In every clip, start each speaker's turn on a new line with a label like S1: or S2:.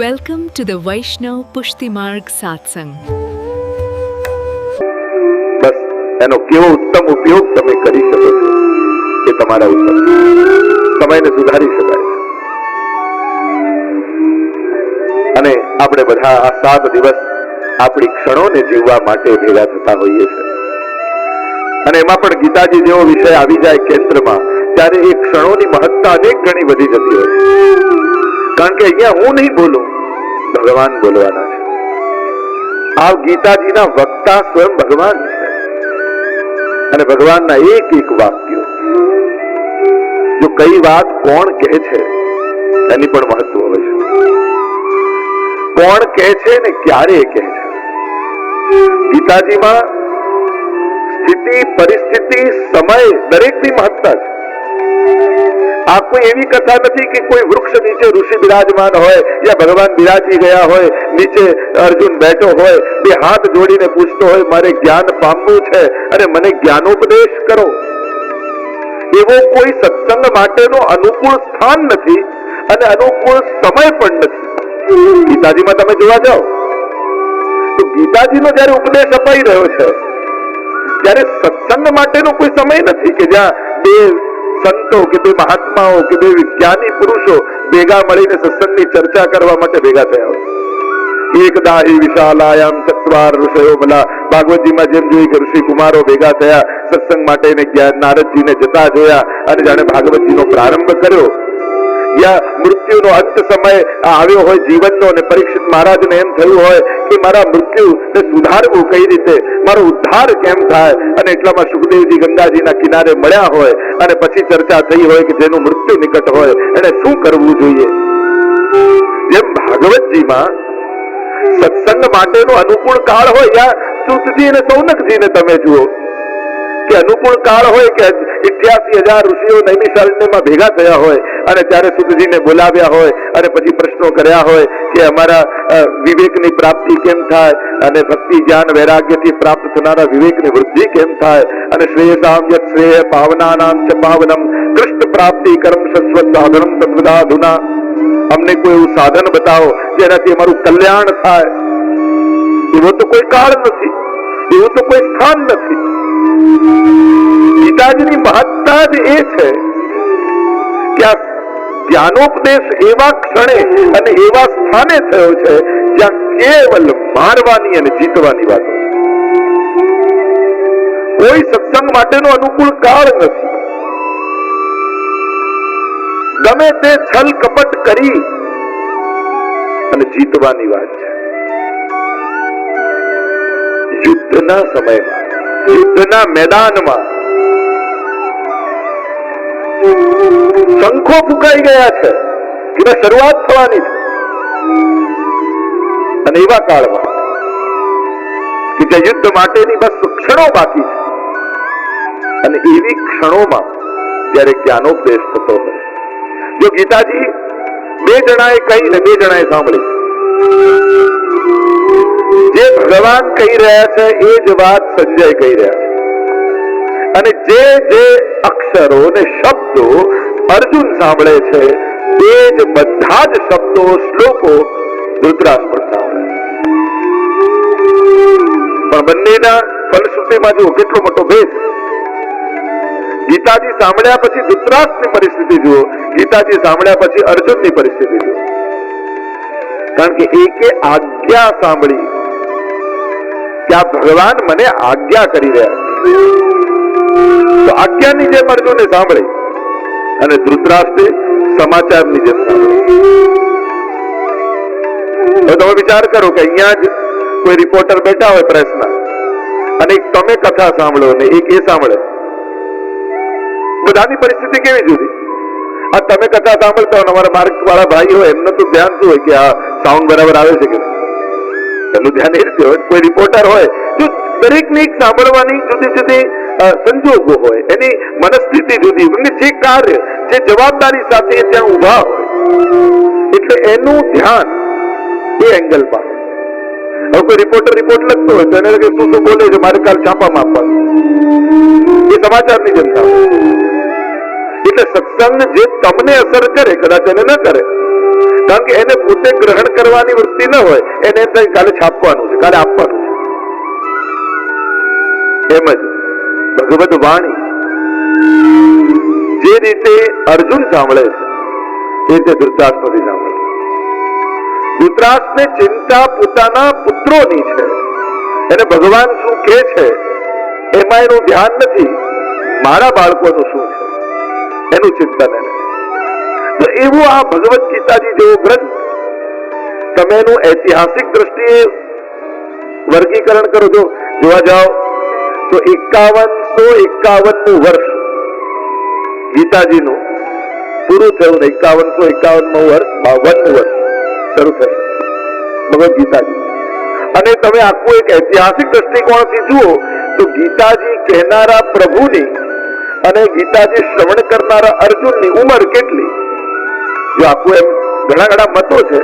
S1: Welcome to the વૈષ્ણવ પુષ્ટિ માર્ગ Satsang.
S2: બસ, એનો કેવો ઉત્તમ ઉપયોગ તમે કરી શકો છો એ તમારા ઉપર. સમયને સુધારી શકાય. અને આપણે બધા આ સાત દિવસ આપણી ક્ષણોને જીવવા માટે ભેગા થતા હોઈએ છીએ. અને એમાં પણ ગીતાજી જેવો વિષય આવી જાય કેન્દ્રમાં, ત્યારે એ ક્ષણોની મહત્તા અનેક ગણી વધી જતી હોય છે. કારણ કે અહીંયા હું નહીં બોલું, ભગવાન બોલવાના છે. આ ગીતાજીના વક્તા સ્વયં ભગવાન છે. અને ભગવાનના એક એક વાક્યો. જો કઈ વાત કોણ કહે છે, એની પણ મહત્વ હોય છે. કોણ કહે છે ને ક્યારે કહે છે? ગીતાજીમાં સ્થિતિ, પરિસ્થિતિ, સમય દરેકની મહત્તા છે. આ એવી કથા નથી કે કોઈ વૃક્ષ નીચે ઋષિ બિરાજમાન હોય યા ભગવાન બિરાજી ગયા હોય નીચે અર્જુન બેઠો હોય બે હાથ જોડીને પૂછતો હોય મારે જ્ઞાન પામવું છે અને મને જ્ઞાનોપદેશ કરો એવો કોઈ સત્સંગ માટેનો અનુકૂળ સ્થાન નથી અને અનુકૂળ સમય પણ નથી ગીતાજીમાં તમે જોવા જાઓ, તો ગીતાજીનો જયારે ઉપદેશ અપાઈ રહ્યો છે, ત્યારે સત્સંગ માટેનો કોઈ સમય નથી કે જ્યાં બે સંતો કે બે મહાત્માઓ કે બે વિજ્ઞાની પુરુષો ભેગા મળીને સત્સંગની ચર્ચા કરવા માટે ભેગા થયા એકદા એ વિશાલાયામ ચત્વાર ઋષયો ભલા ભાગવતજીમાં જેમ જોઈ કે ઋષિ કુમારો ભેગા થયા, સત્સંગ માટે જ્ઞાન નારદજીને જતા જોયા અને જાણે ભાગવતજીનો પ્રારંભ કર્યો. યા મૃત્યુનો અંત સમય આવ્યો હોય જીવનનો અને પરીક્ષિત મહારાજને એમ થયું હોય કે મારા મૃત્યુને સુધારવું કઈ રીતે? મારો ઉદ્ધાર કેમ થાય? અને એટલામાં સુખદેવજી ગંગાજીના કિનારે મળ્યા હોય અને પછી ચર્ચા થઈ હોય કે જેનું મૃત્યુ નિકટ હોય એને શું કરવું જોઈએ? જેમ ભાગવતજીમાં સત્સંગ માટેનો અનુકૂળ કાળ હોય, યા સુતજી અને સૌનકજીને તમે જુઓ. કે અનુકૂળ કાળ હોય કે ઇઠ્યાસી હજાર ઋષિઓ નૈમિષારણ્યમાં ભેગા થયા હોય અને ત્યારે સુતજીને બોલાવ્યા હોય અને પછી પ્રશ્નો કર્યા હોય કે અમારા વિવેકની પ્રાપ્તિ કેમ થાય અને ભક્તિ, જ્ઞાન, વૈરાગ્યથી પ્રાપ્ત થનારા વિવેકની વૃદ્ધિ કેમ થાય અને શ્રેયસામ યત શ્રેય પાવનાનામ ચ પાવનમ કૃષ્ણ પ્રાપ્તિ કર્મ સસ્વત સાધનમ તત્વદાધુના અમને કોઈ એવું સાધન બતાવો જેનાથી અમારું કલ્યાણ થાય. એવો તો કોઈ કાળ નથી. એવું તો કોઈ સ્થાન નથી. ગીતાજીની મહત્તા જ એ છે કે આ ધ્યાનોપદેશ એવા ક્ષણે અને એવા સ્થાને થયો છે જ્યાં કેવલ મારવાની અને જીતવાની વાત કોઈ સત્સંગ માટેનો અનુકૂળ કાળ નથી. ગમે તે છલ કપટ કરી અને જીતવાની વાત છે. યુદ્ધના સમયમાં યુદ્ધના મેદાનમાં શંખો ફૂંકાઈ ગયા છે. કે શરૂઆત થવાની છે. અને એવા કાળમાં કે જે યુદ્ધ માટેની બસ ક્ષણો બાકી છે. અને એવી ક્ષણોમાં જ્યારે જ્ઞાનોપદેશ થતો હોય. જો ગીતાજી બે જણાએ કહી ને બે જણાએ સાંભળી. જે જવાન કહી રહ્યા છે, એ જ વાત સંજય કહી રહ્યા છે. અને જે જે અક્ષરો ને શબ્દો અર્જુન સાંભળે છે તે જ બધા જ શબ્દો શ્લોકો ધૃતરાજ પણ સાંભળે પણ બંનેના ફલશ્રુતિમાં જુઓ, કેટલો મોટો ભેદ. ગીતાજી સાંભળ્યા પછી ધૃતરાષ્ટ્રની પરિસ્થિતિ જુઓ. ગીતાજી સાંભળ્યા પછી અર્જુનની પરિસ્થિતિ જુઓ. કારણ કે એકે આજ્ઞા સાંભળી કે ભગવાન મને આજ્ઞા કરી રહ્યા તો આજ્ઞાની જેમ અર્જુને સાંભળી અને ધૃતરાષ્ટ્રે સમાચારની જેમ સાંભળી. તમે વિચાર કરો કે અહીંયા જ કોઈ રિપોર્ટર બેઠા હોય પ્રેસના અને એક તમે કથા સાંભળો ને એક એ સાંભળે. બધાની પરિસ્થિતિ કેવી જુદી? આ તમે કથા સાંભળતા હોય અમારા માર્ગ વાળા ભાઈ હોય એમનું તો ધ્યાન શું હોય કે આ સાઉન્ડ બરાબર આવે છે કે નહીં? ધ્યાન એ રીતે હોય કોઈ રિપોર્ટર હોય, જો દરેકની સાંભળવાની જુદી જુદી સંજોગો હોય, એની મનસ્થિતિ જુદી. જે કાર્ય, જે જવાબદારી સાથે ત્યાં ઊભા હોય એટલે એનું ધ્યાન એ એંગલ પર હવે કોઈ રિપોર્ટર રિપોર્ટ લખતો હોય, તો એને લાગે શું શું બોલે છે, મારે કાલ છાપામાં આપવાનું એ સમાચારની જનતા એટલે સત્સંગ જે તમને અસર કરે, કદાચ એને ન કરે કારણ કે એને પોતે ગ્રહણ કરવાની વૃત્તિ ન હોય, એને કાલે છાપવાનું છે, કાલે આપવાનું છે. એમ જ. ભગવદ વાણી. જે રીતે અર્જુન સાંભળે છે, એ રીતે ધૃતરાષ્ટ્ર નથી સાંભળે ધૃતરાષ્ટ્રને ચિંતા પોતાના પુત્રોની છે. એને ભગવાન શું કે છે, એમાં એનું ધ્યાન નથી. મારા બાળકોનું શું છે? એનું ચિંતન એને. એવું આ ભગવત ગીતાજી જેવો ગ્રંથ તમે એનું ઐતિહાસિક દ્રષ્ટિએ વર્ગીકરણ કરો છો જોવા જાઓ તો એકાવનસો એકાવનનું વર્ષ ગીતાજીનું પૂરું થયું ને એકાવનસો એકાવનનું વર્ષ બાવન વર્ષ શરૂ થયું ભગવદ ગીતાજી. અને તમે આખું એક ઐતિહાસિક દ્રષ્ટિકોણથી જુઓ તો ગીતાજી કહેનારા પ્રભુની અને ગીતાજી શ્રવણ કરનારા અર્જુનની ઉંમર કેટલી? જો આપવું એમ ઘણા ઘણા મતો છે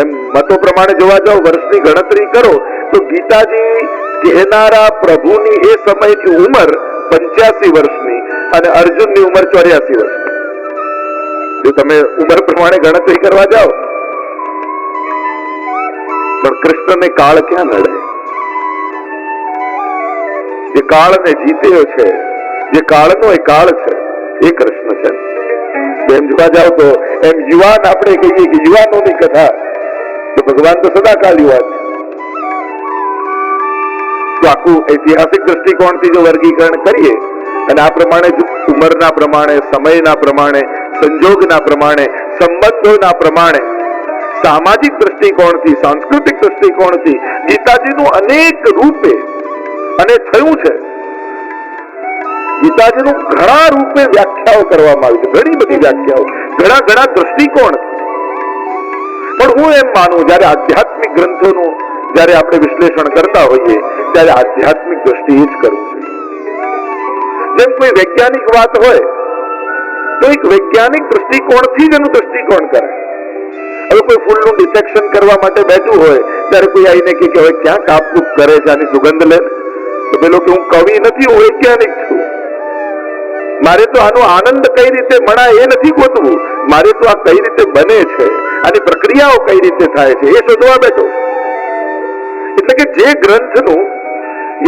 S2: એમ મતો પ્રમાણે જોવા જાઓ, વર્ષની ગણતરી કરો, તો ગીતાજી કહેનારા પ્રભુની એ સમયની ઉંમર પંચ્યાસી વર્ષની અને અર્જુનની ઉંમર ચોર્યાસી વર્ષની. જો તમે ઉંમર પ્રમાણે ગણતરી કરવા જાઓ, પણ કૃષ્ણને કાળ ક્યાં નડે? જે કાળને જીત્યો છે, જે કાળનો એ કાળ છે, એ કૃષ્ણ છે. એમ જોવા જાવ તો એમ યુવાન આપણે કહીએ કે યુવાનોની કથા. તો ભગવાન તો સદાકાલ યુવાન તો આખું ઐતિહાસિક દ્રષ્ટિકોણથી જો વર્ગીકરણ કરીએ, અને આ પ્રમાણે ઉંમરના પ્રમાણે, સમયના પ્રમાણે, સંજોગના પ્રમાણે, સંબંધોના પ્રમાણે, સામાજિક દ્રષ્ટિકોણથી, સાંસ્કૃતિક દ્રષ્ટિકોણથી ગીતાજીનું અનેક રૂપે અને થયું છે. ગીતાજીનું ઘણા રૂપે વ્યાખ્યાઓ કરવામાં આવી છે. ઘણી બધી વ્યાખ્યાઓ. ઘણા ઘણા દ્રષ્ટિકોણ પણ હું એમ માનું, જ્યારે આધ્યાત્મિક ગ્રંથોનું જ્યારે આપણે વિશ્લેષણ કરતા હોઈએ, ત્યારે આધ્યાત્મિક દ્રષ્ટિએ જ કરવું જોઈએ. જેમ કોઈ વૈજ્ઞાનિક વાત હોય, તો એક વૈજ્ઞાનિક દ્રષ્ટિકોણથી જ એનું દ્રષ્ટિકોણ કરે. હવે કોઈ ફૂલનું ડિટેક્શન કરવા માટે બેઠું હોય, ત્યારે કોઈ આવીને કે હવે ક્યાં કાપકૂપ કરે છે, આની સુગંધ લે તો પેલો કે હું કવિ નથી, હું વૈજ્ઞાનિક છું. મારે તો આનો આનંદ કઈ રીતે મળાય એ નથી ગોતવું. મારે તો આ કઈ રીતે બને છે આની પ્રક્રિયાઓ કઈ રીતે થાય છે એ શોધવા બેઠો. એટલે કે જે ગ્રંથનું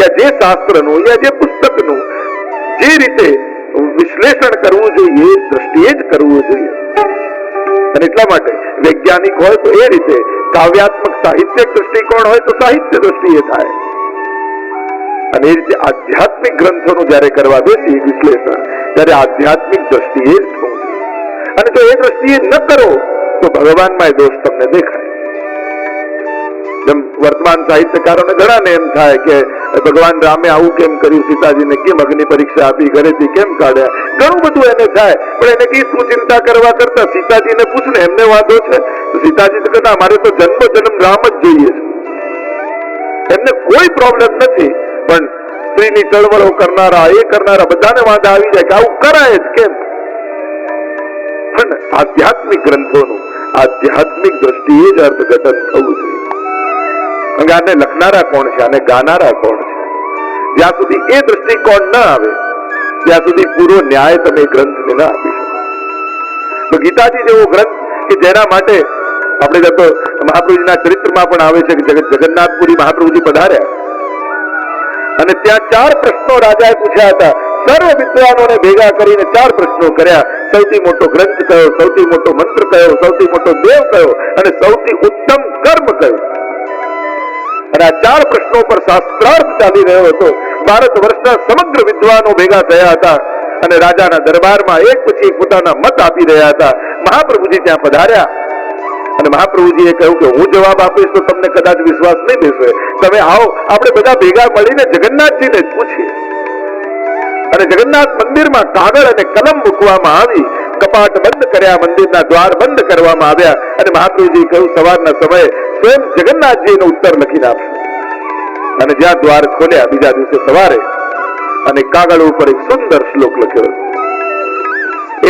S2: યા જે શાસ્ત્રનું યા જે પુસ્તકનું જે રીતે વિશ્લેષણ કરવું જોઈએ એ દ્રષ્ટિએ જ કરવું જોઈએ. અને એટલા માટે વૈજ્ઞાનિક હોય તો એ રીતે, કાવ્યાત્મક સાહિત્ય દ્રષ્ટિકોણ હોય તો સાહિત્ય દ્રષ્ટિએ થાય. અને એ રીતે આધ્યાત્મિક ગ્રંથોનું જ્યારે કરવા બેસી વિશ્લેષણ ત્યારે આધ્યાત્મિક દ્રષ્ટિએ જ થવું. અને જો એ દ્રષ્ટિએ ન કરો, તો ભગવાનમાં દોષ તમને દેખાય. જેમ વર્તમાન સાહિત્યકારોને ઘણાને એમ થાય કે ભગવાન રામે આવું કેમ કર્યું, સીતાજીને કેમ અગ્નિ પરીક્ષા આપી, ઘરેથી કેમ કાઢ્યા? ઘણું બધું એને થાય, પણ એને કઈ શું ચિંતા કરવા કરતા સીતાજીને પૂછ ને એમને વાંધો છે? સીતાજી તો કહેતા મારે તો જન્મ જન્મ રામ જ જોઈએ છે. એમને કોઈ પ્રોબ્લેમ નથી, પણ સ્ત્રીની ચળવળો કરનારા, એ કરનારા બધાને વાંધા આવી જાય કે આવું કરાય જ કેમ? પણ આધ્યાત્મિક ગ્રંથોનું, આધ્યાત્મિક દ્રષ્ટિએ જ અર્થઘટન થવું જોઈએ. આને લખનારા કોણ છે? આને ગાનારા કોણ છે? જ્યાં સુધી એ દ્રષ્ટિકોણ ના આવે, ત્યાં સુધી પૂરો ન્યાય તમે ગ્રંથને ના આપી શકો. તો ગીતાજી જેવો ગ્રંથ કે જેના માટે આપણે જતો મહાપ્રભુજીના ચરિત્રમાં પણ આવે છે કે જગન્નાથપુરી મહાપ્રભુજી પધાર્યા. અને ત્યાં ચાર પ્રશ્નો રાજાએ પૂછ્યા હતા. સર્વ વિદ્વાનોને ભેગા કરીને ચાર પ્રશ્નો કર્યા. સૌથી મોટો ગ્રંથ કયો, સૌથી મોટો મંત્ર કયો, સૌથી મોટો દેવ કયો અને સૌથી ઉત્તમ કર્મ કયો? અને આ ચાર પ્રશ્નો પર શાસ્ત્રાર્થ ચાલી રહ્યો હતો. ભારત વર્ષના સમગ્ર વિદ્વાનો ભેગા થયા હતા અને રાજાના દરબારમાં એક પછી પોતાના મત આપી રહ્યા હતા. મહાપ્રભુજી ત્યાં પધાર્યા. અને મહાપ્રભુજીએ કહ્યું કે હું જવાબ આપીશ તો તમને કદાચ વિશ્વાસ નહીં બેસે. તમે આવો, આપણે બધા ભેગા મળીને જગન્નાથજીને પૂછીએ. અને જગન્નાથ મંદિરમાં કાગળ અને કલમ મૂકવામાં આવી, કપાટ બંધ કર્યા, મંદિરના દ્વાર બંધ કરવામાં આવ્યા અને મહાપ્રભુજી કહ્યું, સવારના સમયે સ્વયં જગન્નાથજી ઉત્તર લખીને આપશે અને જ્યાં દ્વાર ખોલ્યા, બીજા દિવસે સવારે અને કાગળ ઉપર એક સુંદર શ્લોક લખ્યો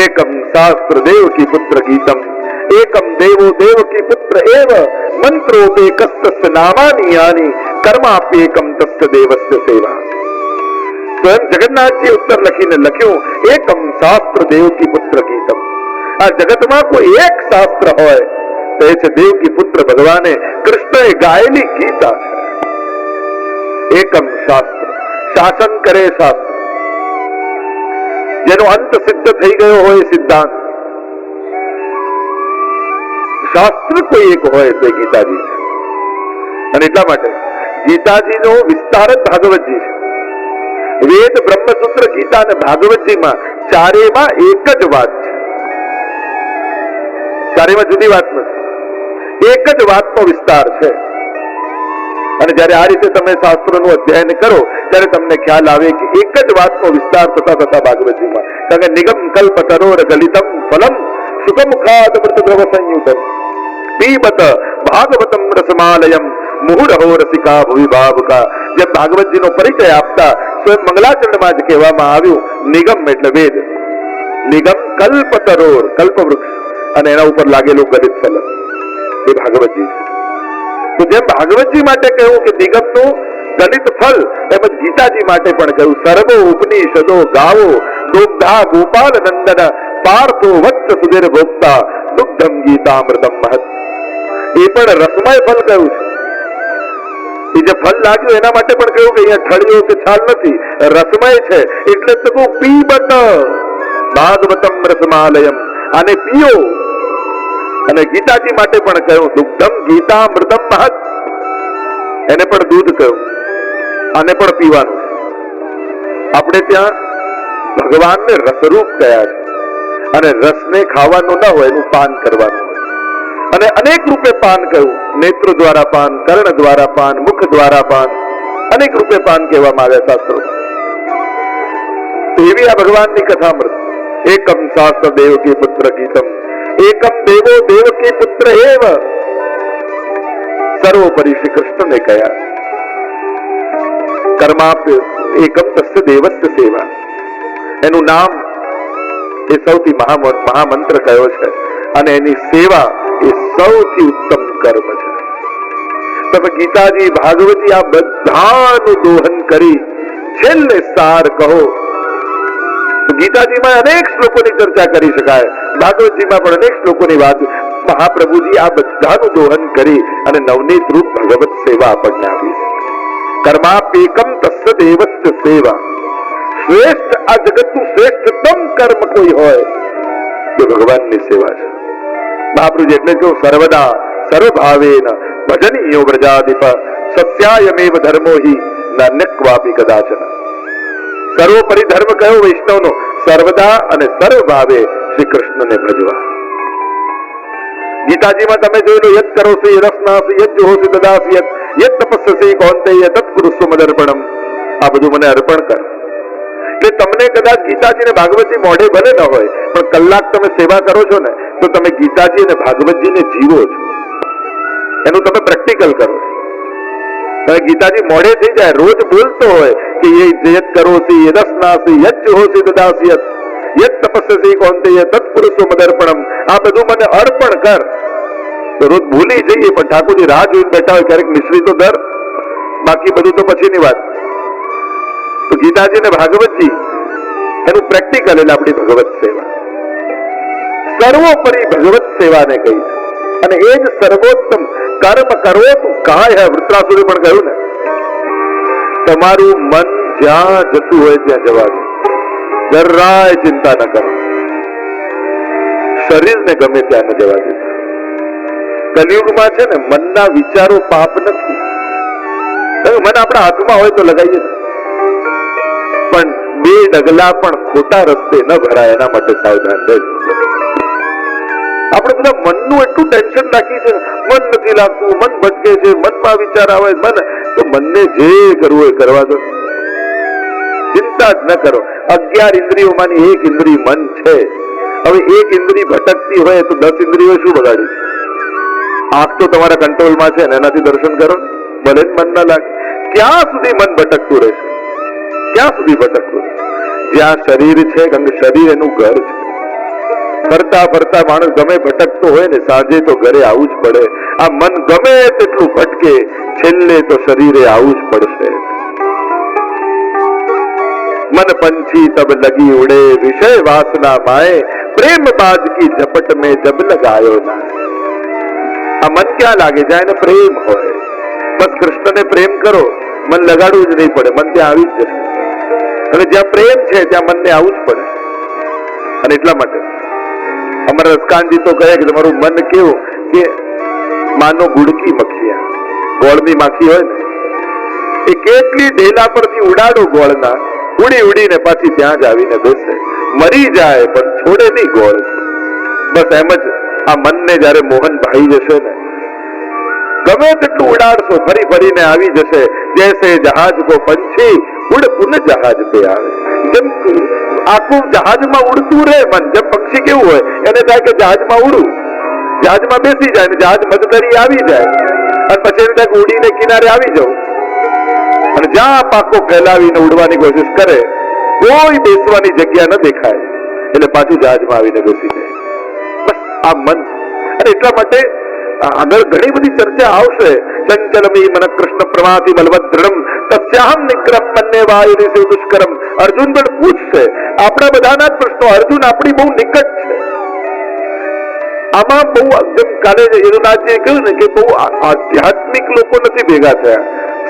S2: એકમ શાસ્ત્ર દેવ કી પુત્ર ગીતમ એકમ દેવો દેવ કી પુત્ર એવ મંત્રોપે કસ્તસ્ય નામાની યાની કર્માપ્યેકમ તસ્ય દેવસ્ય સેવા સ્વયં જગન્નાથજી ઉત્તર લખીને લખ્યું એકમ શાસ્ત્ર દેવ કી પુત્ર ગીતમ આ જગતમાં કોઈ એક શાસ્ત્ર હોય કહે છે દેવકી પુત્ર ભગવાને કૃષ્ણએ ગાયેલી ગીતા છે એકમ શાસ્ત્ર શાસન કરે શાસ્ત્ર જેનો અંત સિદ્ધ થઈ ગયો હોય એ સિદ્ધાંત શાસ્ત્ર કોઈ એક હોય તો ગીતાજી. અને એટલા માટે ગીતાજીનો વિસ્તાર જ ભાગવતજી છે. વેદ, બ્રહ્મસૂત્ર, ગીતા અને ભાગવતજીમાં ચારેમાં એક જ વાત છે. ચારેમાં જુદી વાત નથી. એક જ વાતનો વિસ્તાર છે. અને જ્યારે આ રીતે તમે શાસ્ત્રોનું અધ્યયન કરો, ત્યારે તમને ખ્યાલ આવે કે એક જ વાતનો વિસ્તાર થતા થતા ભાગવતજીમાં. કારણ કે નિગમ કલ્પ તરોર ગલિતમ ફલમ સુખમુખાદ મૃતદ્રવ સંયુતમ પીબત ભાગવતમ રસમાલયમ મુહુરહો રસિકા ભુવિ ભાવકા જેમ ભાગવતજીનો પરિચય આપતા સ્વયં મંગલાચરણમાં જ કહેવામાં આવ્યું નિગમ એટલે વેદ નિગમ કલ્પ તરોર કલ્પ વૃક્ષ અને એના ઉપર લાગેલું ગલિત ફલમ એ ભાગવતજી છે તો જેમ ભાગવતજી માટે કહ્યું કે નિગમનું ગલિત ફલ તેમજ ગીતાજી માટે પણ કહ્યું સર્વો ઉપનિષદો ગાવો દુગ્ધા ગોપાલ નંદન પાર્થો વત્સ સુધીર ભોગતા દુગ્ધમ ગીતામૃતમ મહત. એ પણ રસમય ફલ કહ્યું છે? એ જે ફલ લાગ્યું એના માટે પણ કહ્યું કે અહીંયા ઠળીઓ કે છાલ નથી, રસમય છે, એટલે તો કહું પીબત. ભાગવતમ રસમાલયમ. આને પીઓ. અને ગીતાજી માટે પણ કહ્યું, દુગ્ધમ ગીતા મૃતમ મહત. એને પણ દૂધ કહ્યું. આને પણ પીવાનું આપણે ત્યાં ભગવાનને રસરૂપ કયા છે? અને રસને ખાવાનું ન હોય એનું પાન કરવાનું અને અનેક રૂપે પાન કરવું નેત્ર દ્વારા પાન, કર્ણ દ્વારા પાન, મુખ દ્વારા પાન, અનેક રૂપે પાન કહેવામાં આવ્યા શાસ્ત્રો એવી આ ભગવાનની કથામૃત. એકમ શાસ્ત્ર દેવકી પુત્ર ગીતમ. એકમ દેવો દેવકી પુત્ર એવ. સર્વોપરી શ્રી કૃષ્ણને કહ્યા કર્માપ્ય એકમ તસ્ય દેવસ્ય સેવા. એનું નામ એ સૌથી મહામંત્ર કયો છે? અને એની સેવા એ સૌથી ઉત્તમ કર્મ છે. તમે ગીતાજી, ભાગવતી આ બધાનું દોહન કરી છેલ્લે સાર કહો. ગીતાજીમાં અનેક શ્લોકોની ચર્ચા કરી શકાય. ભાગવતજીમાં પણ અનેક શ્લોકોની વાત. મહાપ્રભુજી આ બધાનું દોહન કરી અને નવનીત રૂપ ભગવત સેવા આપણને આપી. કર્માપેકમ તસ્ય દેવસ્ય સેવા. શ્રેષ્ઠ, આ જગતનું શ્રેષ્ઠતમ કર્મ કોઈ હોય? તે ભગવાનની સેવા છે. મહાપ્રુજ એટલે જો સર્વદા, સર્વભાવેન, ભજનીયો વ્રજાદિપ, સત્યાયમેવ ધર્મો હિ, નાન્યક્વાપી કદાચન. સર્વોપરી ધર્મ કયો વૈષ્ણવનો? સર્વદા અને સર્વભાવે શ્રી કૃષ્ણને ભજવા. ગીતાજીમાં તમે જોઈ લો કરો શ્રી રસનાસી યદ જોહોસી દદાસી યત યત તપસ્યસી કૌંતેય તત કુરુસ્વ મદર્પણમ આ બધું મને અર્પણ કર. એટલે તમને કદાચ ગીતાજી ને ભાગવતજી મોઢે ભલે ન હોય, પણ કલાક તમે સેવા કરો છો ને, તો તમે ગીતાજી અને ભાગવતજીને જીવો છો. એનું તમે પ્રેક્ટિકલ કરો તમે ગીતાજી મોઢે થઈ જાય, રોજ બોલતો હોય કે એ જયત કરોસી યદસ્નાસી યત જુહોસી દદાસી યત તપસ્યસી કૌંતેય તત્પુરુષો મદર્પણમ આ બધું મને અર્પણ કર. તો રોજ ભૂલી જઈએ, પણ ઠાકોરજી રાહ જોઈને બેઠા હોય, ક્યારેક મિશ્રી તો દર. બાકી બધું તો પછીની વાત. તો ગીતાજી ને ભાગવતજી એનું પ્રેક્ટિકલ એટલે આપણી ભગવત સેવા. સર્વોપરી ભગવત સેવાને કહી અને એ જ સર્વોત્તમ કર્મ કરો તું કાય વૃત્રાસુરે પણ કહ્યું ને, તમારું મન જ્યાં જતું હોય ત્યાં જવાનું જરાય ચિંતા ન કરો. શરીરને ગમે ત્યાં ન જવા દેતા કલયુગમાં છે ને, મનના વિચારો પાપ નથી. મન આપણા હાથમાં હોય તો લગાવીએ ને. પણ બે ડગલા પણ ખોટા રસ્તે ન ભરાય, એના માટે સાવધાન રહેજો. આપણે બધા મનનું એટલું ટેન્શન રાખી છે મન નથી લાગતું, મન ભટકે છે, મનમાં વિચાર આવે, મન તો મનને જે કરવું એ કરવા દો. ચિંતા જ ન કરો. અગિયાર ઇન્દ્રિયોમાંની એક ઇન્દ્રિય મન છે. હવે એક ઇન્દ્રિય ભટકતી હોય તો દસ ઇન્દ્રિયો શું બગાડી? આંખ તો તમારા કંટ્રોલમાં છે ને એનાથી દર્શન કરો. ભલે જ મન ના લાગે. ક્યાં સુધી મન ભટકતું રહેશે? ક્યાં સુધી ભટકવું જ્યાં શરીર છે શરીર એનું ઘર છે. ફરતા ફરતા માણસ ગમે ભટકતો હોય ને, સાંજે તો ઘરે આવું જ પડે. આ મન ગમે તેટલું ભટકે, છેલ્લે તો શરીરે આવું જ પડશે. મન પંછી તબ લગી ઉડે, વિષય વાસના માએ પ્રેમ બાજ કી ઝપટ મેં જબ લગાયો ના. આ મન ક્યાં લાગે? જાય ને પ્રેમ હોય. બસ કૃષ્ણને પ્રેમ કરો, મન લગાડવું જ નહીં પડે, મન ત્યાં આવી જ જશે. અને જ્યાં પ્રેમ છે, ત્યાં મનને આવું જ પડે. અને એટલા માટે. અમારા રસકાનજી તો કહે કે તમારું મન કેવું કે માનો ગુડકી મખિયા ગોળની માખી હોય ને, એ કેટલી ઢેલા પરથી ઉડાડો ગોળના. ઉડી ઉડીને પાછી ત્યાં જ આવીને બેસે. મરી જાય, પણ છોડે નહીં ગોળ. બસ એમ જ આ મનને જ્યારે મોહન ભાઈ જશે ને, ગમે તેટલું ઉડાડશો, ફરી ફરીને આવી જશે. જૈસે જહાજ કો પંછી ઉડ જહાજ પે આવે. જેમ આખું જહાજમાં ઉડતું રહે મન જેમ પક્ષી કેવું હોય, એને થાય કે જહાજમાં ઉડું. જહાજમાં બેસી જાય ને જહાજ મધદરી આવી જાય. અને પછી એને થાય ઉડીને કિનારે આવી જાઉં અને જ્યાં પાકો ફેલાવીને ઉડવાની કોશિશ કરે, કોઈ બેસવાની જગ્યા ન દેખાય. એટલે પાછું જહાજમાં આવીને બેસી જાય. બસ આ મન. અને એટલા માટે આગળ ઘણી બધી ચર્ચા આવશે ચંચલમી મન કૃષ્ણ પ્રમાથી બલવદ્રમ તસ્યાહમ નિક્રમ મન્ને વાયુ દુષ્કરમ અર્જુન પણ પૂછશે આપણા બધાના જ પ્રશ્નો અર્જુન આપણી બહુ નિકટ છે આમાં બહુ એકદમ કાલે યદુનાથજીએ કહ્યું ને કે બહુ આ- આધ્યાત્મિક લોકો નથી ભેગા થયા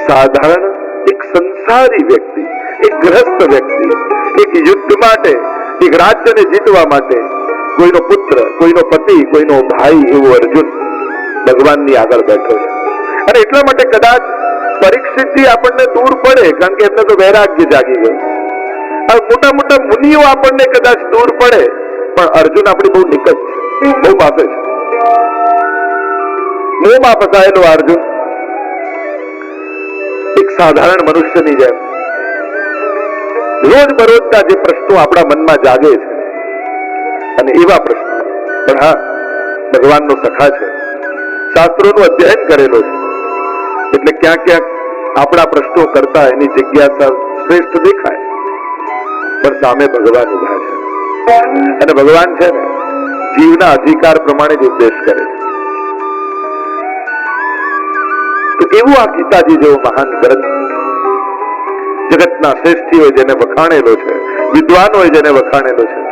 S2: સાધારણ એક સંસારી વ્યક્તિ એક ગ્રસ્ત વ્યક્તિ એક યુદ્ધ માટે એક રાજ્યને જીતવા માટે કોઈનો પુત્ર કોઈનો પતિ કોઈનો ભાઈ એવો અર્જુન ભગવાનની આગળ બેઠો છે. અને એટલા માટે કદાચ પરીક્ષિતથી આપણને દૂર પડે, કારણ કે એમને તો વૈરાગ્ય જાગી ગયું. હવે મોટા મોટા મુનિઓ આપણને કદાચ દૂર પડે, પણ અર્જુન આપણી બહુ નિકટ છે. બહુ પાસે છે. મોહમાં ફસાયેલો અર્જુન. એક સાધારણ મનુષ્યની જેમ. રોજ બરોજના જે પ્રશ્નો આપણા મનમાં જાગે છે, અને એવા પ્રશ્નો. પણ હા, ભગવાનનો સખા છે. શાસ્ત્રોનું અધ્યયન કરેલો છે. એટલે ક્યાંક ક્યાંક આપણા પ્રશ્નો કરતા એની જિજ્ઞાસા શ્રેષ્ઠ દેખાય. પણ સામે ભગવાન ઊભા છે. અને ભગવાન છે ને, જીવના અધિકાર પ્રમાણે જ ઉપદેશ કરે છે. તો એવું આ ગીતાજી જેવો મહાન ગ્રંથ જગતના શ્રેષ્ઠીઓ જેને વખાણેલો છે, વિદ્વાનોએ જેને વખાણેલો છે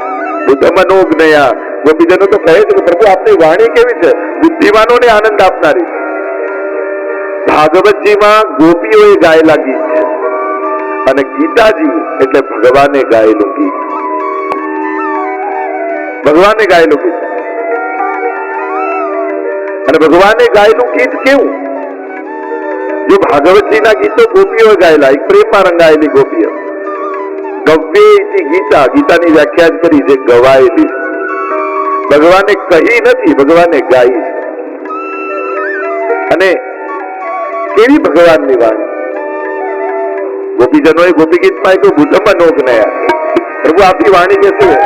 S2: બુદ્ધ મનોજ્ઞયા ગોપીજનો તો કહે છે કે પ્રભુ, આપની વાણી કેવી છે? બુદ્ધિમાનોને આનંદ આપનારી. ભાગવતજીમાં ગોપીઓએ ગાયેલા ગીત છે અને ગીતાજી એટલે ભગવાને ગાયેલું ગીત. ભગવાને ગાયેલું ગીત. અને ભગવાને ગાયેલું ગીત કેવું? જો ભાગવતજીના ગીતો ગોપીઓએ ગાયેલા, એક પ્રેમમાં રંગાયેલી ગોપીઓ. ગવ્ય ગીતા, ગીતાની વ્યાખ્યા જ કરી જે ગવાયેલી. ભગવાને કહી નથી ભગવાને ગાઈ છે અને કેવી ભગવાનની વાણી ગોપીજનોએ ગોપી ગીતમાં એક બુદ્ધ मनोज्ञया प्रभु आपकी वाणी कैसी है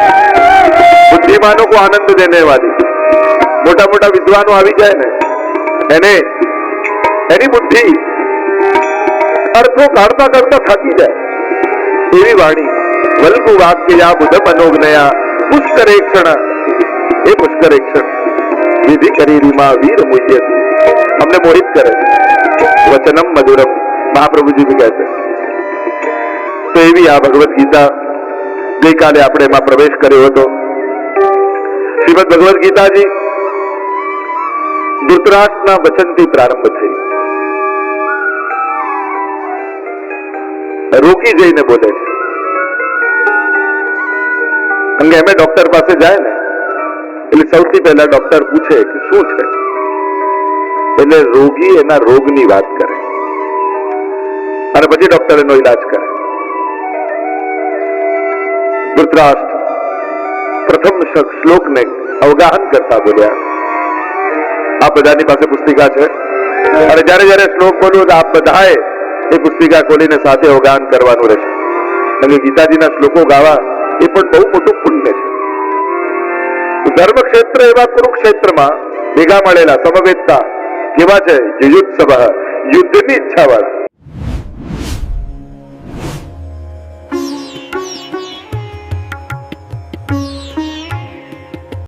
S2: बुद्धिमानों को आनंद देने वाली મોટા મોટા વિદ્વાનો આવી જાય ને એને એની બુદ્ધિ અર્થો કાઢતા કાઢતા થાકી જાય એવી વાણી વલ્ગુ વાક્ય યા બુદ્ધ મનોજ્ઞયા પુષ્કરે ક્ષણ એ વિધિ કરી વીર મુહ્યતી અમને મોહિત કરે છે. વચનમ મધુરમ. મહાપ્રભુજી બી કહે છે. તો એવી આ ભગવદ્ ગીતા ગઈકાલે આપણે એમાં પ્રવેશ કર્યો હતો. શ્રીમદ ભગવદ્ ગીતાજી ધૃતરાષ્ટ્રના વચનથી પ્રારંભ થઈ રોકી જઈને બોલે છે. કે એમે ડોક્ટર પાસે જાય ને એટલે સૌથી પહેલા ડોક્ટર પૂછે કે શું છે? એટલે રોગી એના રોગની વાત કરે. અને પછી ડોક્ટર એનો ઈલાજ કરે. ધૃતરાષ્ટ્ર પ્રથમ શ્લોકને અવગાહન કરતા બોલ્યા. આ બધાની પાસે પુસ્તિકા છે. અને જ્યારે જ્યારે શ્લોક બોલ્યો આપ બધાએ એ પુસ્તિકા ખોલીને સાથે અવગાહન કરવાનું રહેશે. અને ગીતાજીના શ્લોકો ગાવા એ પણ બહુ મોટું પુણ્ય છે. તો ધર્મક્ષેત્ર એવા કુરુક્ષેત્રમાં ભેગા મળેલા સમવેતતા કેવા છે? સભા યુદ્ધની ઈચ્છા વાળા